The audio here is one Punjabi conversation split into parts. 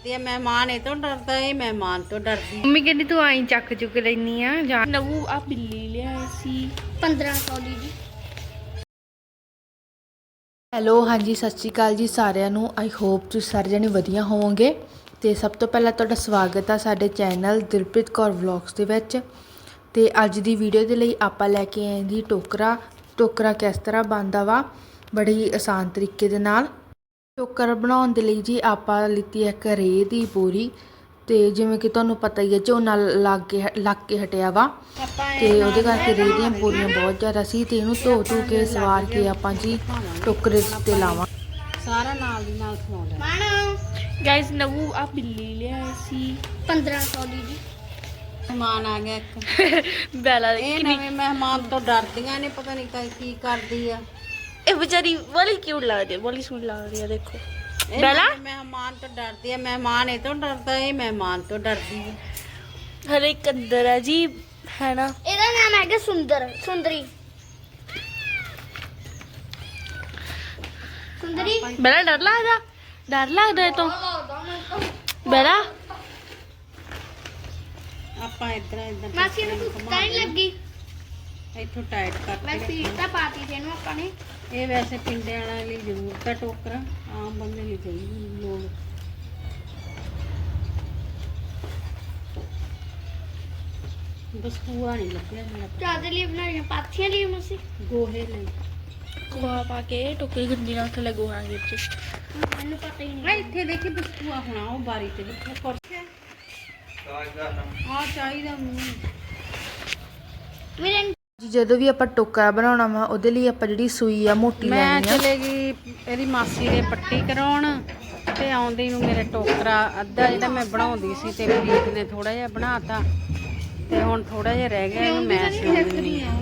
ਡਰਦੀ ਆ ਮਹਿਮਾਨ ਇਹ ਤੋਂ ਡਰਦਾ ਇਹ ਮਹਿਮਾਨ ਤੋਂ ਡਰਦੀ ਮੰਮੀ ਕਹਿੰਦੀ ਤੂੰ ਆਈ ਚੱਕ ਚੁੱਕ ਲੈਨੀ ਆ ਜਾਂ ਨਵੂ ਆ ਬਿੱਲੀ ਲਿਆਏ ਸੀ। 1500 ਦੀ ਜੀ। ਹੈਲੋ ਹਾਂਜੀ ਸਤਿ ਸ਼੍ਰੀ ਅਕਾਲ ਜੀ ਸਾਰਿਆਂ ਨੂੰ। ਆਈ ਹੋਪ ਤੁਸੀਂ ਸਾਰੇ ਜਣੇ ਵਧੀਆ ਹੋਵੋਗੇ। ਤੇ ਸਭ ਤੋਂ ਪਹਿਲਾਂ ਤੁਹਾਡਾ ਸਵਾਗਤ ਆ ਸਾਡੇ ਚੈਨਲ ਦਿਲਪ੍ਰੀਤ ਕੌਰ ਵਲੌਗਸ ਦੇ ਵਿੱਚ। ਤੇ ਅੱਜ ਦੀ ਵੀਡੀਓ ਦੇ ਲਈ ਆਪਾਂ ਲੈ ਕੇ ਆਏ ਜੀ ਟੋਕਰਾ। ਟੋਕਰਾ ਕਿਸ ਤਰ੍ਹਾਂ ਬਣਦਾ ਵਾ? ਬੜੀ ਆਸਾਨ ਤਰੀਕੇ ਦੇ ਨਾਲ। ਟੋਕਰਾ ਬਣਾਉਣ ਦੇ ਲਈ ਜੀ ਆਪਾਂ ਲਿੱਤੀ ਹੈ ਰੇ ਦੀ ਬੋਰੀ ਤੇ ਜਿਵੇਂ ਕਿ ਤੁਹਾਨੂੰ ਪਤਾ ਹੀ ਹੈ ਝੋਨਾ ਲੱਗ ਕੇ ਲੱਗ ਕੇ ਹਟਿਆ ਵਾ। ਤੇ ਉਹਦੇ ਕਰਕੇ ਰੇ ਦੀਆਂ ਬੋਰੀਆਂ ਬਹੁਤ ਜ਼ਿਆਦਾ ਸੀ ਤੇ ਇਹਨੂੰ ਧੋ ਧੋ ਕੇ ਸਵਾਰ ਕੇ ਆਪਾਂ ਜੀ ਟੋਕਰੇ ਤੇ ਲਾਵਾਂ। ਸਾਰਾ ਨਾਲ ਦੀ ਨਾਲ ਖਵਾਉਂਦਾ ਮਾਣੋ। ਗਾਇਸ ਨਵੂ ਆ ਬਿੱਲੀ ਲਿਆਏ ਸੀ। 1500 ਦੀ ਜੀ। ਮਹਿਮਾਨ ਆ ਗਿਆ ਇੱਕ। ਬੈਲਾ ਇਹ ਨਵੇਂ ਮਹਿਮਾਨ ਤੋਂ ਡਰਦੀਆਂ ਨੇ ਪਤਾ ਨਹੀਂ ਕੀ ਕਰਦੀ ਆ। ਇਹ ਵਿਚਾਰੀ ਬੜੀ ਕਿਊਟ ਲੱਗਦੀ ਹੈ ਬੜੀ ਸੋਹਣੀ ਲੱਗਦੀ ਹੈ ਦੇਖੋ। ਇਹ ਬੈਲਾ? ਮਹਿਮਾਨ ਤੋਂ ਡਰਦੀ ਆ ਮਹਿਮਾਨ ਇਹ ਤੋਂ ਡਰਦਾ ਇਹ ਮਹਿਮਾਨ ਤੋਂ ਡਰਦੀ ਆ। ਹਰੇ ਇੱਕ ਅੰਦਰ ਹੈ ਜੀ ਹੈ ਨਾ ਇਹਦਾ ਨਾਮ ਹੈਗਾ ਸੁੰਦਰ ਸੁੰਦਰੀ। ਸੁੰਦਰੀ? ਬੈਲਾ ਡਰ ਲੱਗਦਾ? ਡਰ ਲੱਗਦਾ ਇਹ ਤੋਂ? ਬੈਲਾ? ਆਪਾਂ ਇਧਰ ਇਧਰ ਮਾਸੀ ਨੂੰ ਭੁੱਖ ਤਾਂ ਨਹੀਂ ਲੱਗੀ? ਇੱਥੋਂ ਟਾਈਟ ਮੈਂ ਕਰਕੇ ਸੀਟ ਤਾਂ ਪਾਤੀ ਸੀ ਇਹਨੂੰ ਆਪਾਂ ਨੇ। ਇਹ ਵੈਸੇ ਪਿੰਡੇ ਵਾਲਿਆਂ ਲਈ ਜ਼ਰੂਰਤ ਹੈ ਟੋਕਰਾ ਆਮ ਬੰਦੇ ਲਈ ਚਾਹੀਦੀ ਲੋੜ ਬਸਕੂਆ ਨਹੀਂ ਲੱਭਿਆ ਮੇਰਾ ਚਾਦਰ ਲਈ ਬਣਾਈਆਂ ਪਾਥੀਆਂ ਲਈ ਮਾਸੀ ਗੋਹੇ ਲਈ ਗੋਹਾ ਪਾ ਕੇ ਟੋਕਰੀ ਗੰਦੀ ਨਾਲ ਥੱਲੇ ਗੋਹਾਂਗੇ ਵਿੱਚ ਮੈਨੂੰ ਪਤਾ ਹੀ ਮੈਂ ਨਹੀਂ ਇੱਥੇ ਦੇਖੀ ਬਸਕੂਆ ਹੋਣਾ ਉਹ ਬਾਰੀ ਤੇ ਦੇਖੋ ਕੁਰਸੀ ਆ ਚਾਹੀਦਾ ਮੈਨੂੰ ਮੇਰੇ ਜੀ ਜਦੋਂ ਵੀ ਆਪਾਂ ਟੋਕਰਾ ਬਣਾਉਣਾ ਵਾ ਉਹਦੇ ਲਈ ਆਪਾਂ ਜਿਹੜੀ ਸੂਈ ਆ ਮੋਟੀ ਮੈਂ ਲੈਣੀ ਆ। ਚਲੇ ਗਈ ਇਹਦੀ ਮਾਸੀ ਦੇ ਪੱਟੀ ਕਰਾਉਣ ਤੇ ਆਉਂਦੀ ਨੂੰ ਮੇਰੇ ਟੋਕਰਾ ਅੱਧਾ ਜਿਹੜਾ ਮੈਂ ਬਣਾਉਂਦੀ ਸੀ ਤੇ ਪ੍ਰੀਤ ਨੇ ਥੋੜਾ ਜਿਹਾ ਬਣਾਤਾ ਤੇ ਹੁਣ ਥੋੜਾ ਜਿਹਾ ਰਹਿ ਗਿਆ ਇਹਨੂੰ ਮੈਂ ਸਿਉਂਦੀ ਹਾਂ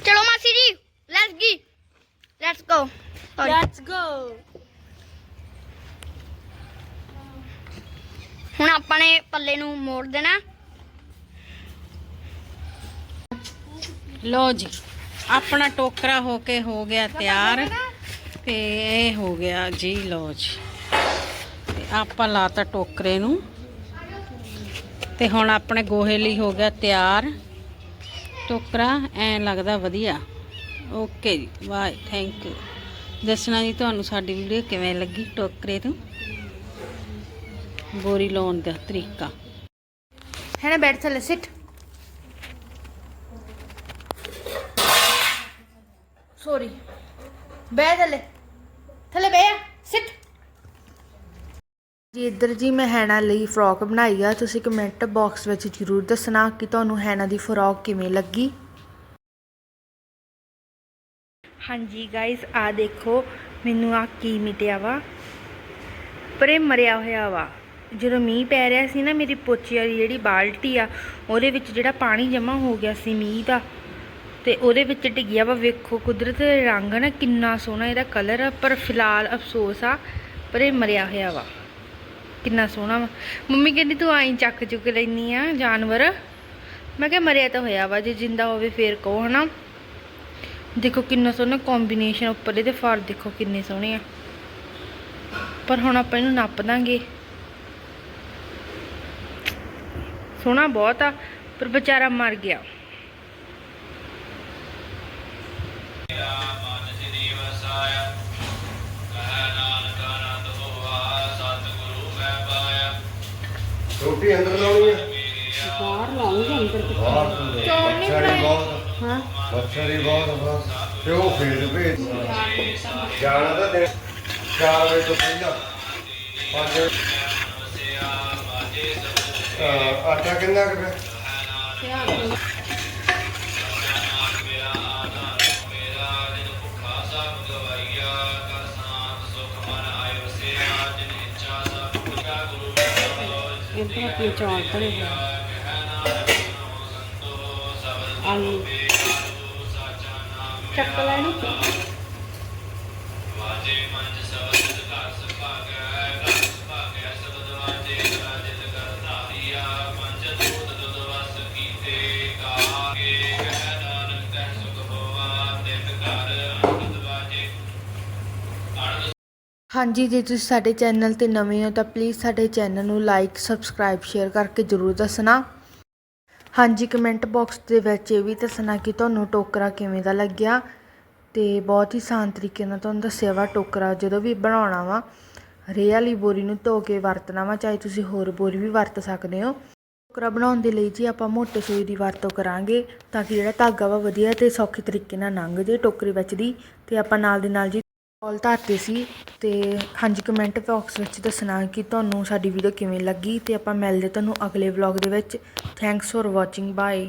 ਚਲੋ ਮਾਸੀ ਜੀ ਲੈਟਸ ਗੀ ਲੈਟਸ ਗੋ ਲੈਟਸ ਗੋ ਹੁਣ ਆਪਾਂ ਨੇ ਪੱਲੇ ਨੂੰ ਮੋੜ ਦੇਣਾ। ਲੋ ਜੀ, ਆਪਣਾ ਟੋਕਰਾ ਹੋ ਕੇ ਹੋ ਗਿਆ ਤਿਆਰ। ਤੇ ਇਹ ਹੋ ਗਿਆ ਜੀ ਲੋ ਜੀ। ਤੇ ਆਪਾਂ ਲਾਤਾ ਟੋਕਰੇ ਨੂੰ। ਤੇ ਹੁਣ ਆਪਣੇ ਗੋਹੇ ਲਈ ਹੋ ਗਿਆ ਤਿਆਰ। ਟੋਕਰਾ ਐ ਲੱਗਦਾ ਵਧੀਆ। ਓਕੇ ਜੀ ਬਾਏ ਥੈਂਕ ਯੂ ਦੱਸਣਾ ਜੀ ਤੁਹਾਨੂੰ ਸਾਡੀ ਵੀਡੀਓ ਕਿਵੇਂ ਲੱਗੀ ਟੋਕਰੇ ਤੋਂ? ਬੋਰੀ ਲਾਉਣ ਦਾ ਤਰੀਕਾ। ਹੈ ਨਾ, ਬੈਠ ਥੱਲੇ, ਸਿੱਟ। ਸੌਰੀ ਬਹਿ ਥੱਲੇ। ਥੱਲੇ ਬੈ ਸਿੱਟ ਜੀ, ਇੱਧਰ ਜੀ ਮੈਂ ਹੈਨਾ ਲਈ ਫਰੋਕ ਬਣਾਈ ਆ। ਤੁਸੀਂ ਕਮੈਂਟ ਬਾਕਸ ਵਿੱਚ ਜਰੂਰ ਦੱਸਣਾ ਕਿ ਤੁਹਾਨੂੰ ਹੈਨਾ ਦੀ ਫਰੋਕ ਕਿਵੇਂ ਲੱਗੀ। ਹਾਂਜੀ ਗਾਇਸ ਆ ਦੇਖੋ। ਮੈਨੂੰ ਆ ਕੀ ਮਿਟਿਆ ਵਾ। ਪਰੇ ਮਰਿਆ ਹੋਇਆ ਵਾ। ਜਦੋਂ ਮੀਂਹ ਪੈ ਰਿਹਾ ਸੀ ਨਾ, ਮੇਰੀ ਪੋਚੀ ਵਾਲੀ ਜਿਹੜੀ ਬਾਲਟੀ ਆ, ਉਹਦੇ ਵਿੱਚ ਜਿਹੜਾ ਪਾਣੀ ਜਮ੍ਹਾਂ ਹੋ ਗਿਆ ਸੀ ਮੀਂਹ ਦਾ। ਤੇ ਉਹਦੇ ਵਿੱਚ ਡਿੱਗਿਆ ਵਾ। ਵੇਖੋ, ਕੁਦਰਤ ਦੇ ਰੰਗ ਨਾ ਕਿੰਨਾ ਸੋਹਣਾ, ਇਹਦਾ ਕਲਰ ਆ, ਪਰ ਫਿਲਹਾਲ ਅਫਸੋਸ ਆ, ਪਰ ਇਹ ਮਰਿਆ ਹੋਇਆ ਵਾ। ਕਿੰਨਾ ਸੋਹਣਾ ਵਾ। ਮੰਮੀ ਕਹਿੰਦੀ, ਤੂੰ ਆਈ ਚੱਕ ਚੁੱਕ ਲੈਨੀ ਆ, ਜਾਨਵਰ। ਮੈਂ ਕਿਹਾ, ਮਰਿਆ ਤਾਂ ਹੋਇਆ ਵਾ, ਜੇ ਜਿੰਦਾ ਹੋਵੇ ਫੇਰ ਕਹੋ, ਹਨਾ? ਦੇਖੋ, ਕਿੰਨਾ ਸੋਹਣਾ ਕੰਬੀਨੇਸ਼ਨ ਉੱਪਰ ਇਹਦੇ ਫਰ ਦੇਖੋ, ਕਿੰਨੇ ਸੋਹਣੇ ਆ। ਪਰ ਹੁਣ ਆਪਾਂ ਇਹਨੂੰ ਨੱਪ ਦਾਂਗੇ। ਸੋਹਣਾ ਬਹੁਤ ਆ, ਪਰ ਵਿਚਾਰਾ ਮਰ ਗਿਆ। ਰੋਟੀ ਅੰਦਰ ਲਾਉਣੀ ਹੈ? ਬਾਹਰ ਲਾਉਂਗੇ ਅੰਦਰ ਬਾਹਰ ਮੱਛਰ ਹੀ ਬਹੁਤ ਹਾਂ। ਮੱਛਰ ਬਹੁਤ ਬਸ। ਤੇ ਉਹ ਫੇਰ ਭੇਜ ਜਾਣਾ ਤਾਂ ਦਿਨ 4 ਵਜੇ ਤੋਂ ਪਹਿਲਾਂ। 5 ਆਟਾ ਕਿੰਨਾ ਕੁ ਪਿਆ? ਇੱਧਰ ਆਪਣੇ ਚੌਲ ਧਰੇ ਹੋਏ ਆਲੂ ਚੱਕ ਲੈਣੀ ਹਾਂਜੀ, ਜੇ ਤੁਸੀਂ ਸਾਡੇ ਚੈਨਲ ਤੇ ਨਵੇਂ ਹੋ ਤਾਂ ਪਲੀਜ਼ ਸਾਡੇ ਚੈਨਲ ਨੂੰ ਲਾਈਕ ਸਬਸਕ੍ਰਾਈਬ ਸ਼ੇਅਰ ਕਰਕੇ ਜਰੂਰ ਦੱਸਣਾ। ਹਾਂਜੀ ਕਮੈਂਟ ਬਾਕਸ ਦੇ ਵਿੱਚ ਇਹ ਵੀ ਦੱਸਣਾ ਕਿ ਤੁਹਾਨੂੰ ਟੋਕਰਾ ਕਿਵੇਂ ਦਾ ਲੱਗਿਆ ਤੇ ਬਹੁਤ ਹੀ ਆਸਾਨ ਤਰੀਕੇ ਨਾਲ ਤੁਹਾਨੂੰ ਦੱਸਿਆ ਵਾ ਟੋਕਰਾ ਜਦੋਂ ਵੀ ਬਣਾਉਣਾ ਵਾ। ਰੇ ਵਾਲੀ ਬੋਰੀ ਨੂੰ ਧੋ ਕੇ ਵਰਤਣਾ ਵਾ, ਚਾਹੇ ਤੁਸੀਂ ਹੋਰ ਬੋਰੀ ਵੀ ਵਰਤ ਸਕਦੇ ਹੋ। ਟੋਕਰਾ ਬਣਾਉਣ ਦੇ ਲਈ ਜੀ ਆਪਾਂ ਮੋਟੇ ਸੂਈ ਦੀ ਵਰਤੋਂ ਕਰਾਂਗੇ ਤਾਂ ਕਿ ਜਿਹੜਾ ਧਾਗਾ ਵਾ ਵਧੀਆ ਤੇ ਸੌਖੇ ਤਰੀਕੇ ਨਾਲ ਲੰਘ ਜੇ ਟੋਕਰੀ ਵਿੱਚ ਦੀ ਤੇ ਆਪਾਂ ਨਾਲ ਦੀ ਨਾਲ ਜੀ ਕਾਲ ਧਰਤੇ ਸੀ ਅਤੇ ਹਾਂਜੀ ਕਮੈਂਟ ਬਾਕਸ ਵਿੱਚ ਦੱਸਣਾ ਕਿ ਤੁਹਾਨੂੰ ਸਾਡੀ ਵੀਡੀਓ ਕਿਵੇਂ ਲੱਗੀ ਅਤੇ ਆਪਾਂ ਮਿਲਦੇ ਤੁਹਾਨੂੰ ਅਗਲੇ ਵਲੌਗ ਦੇ ਵਿੱਚ। Thanks for watching bye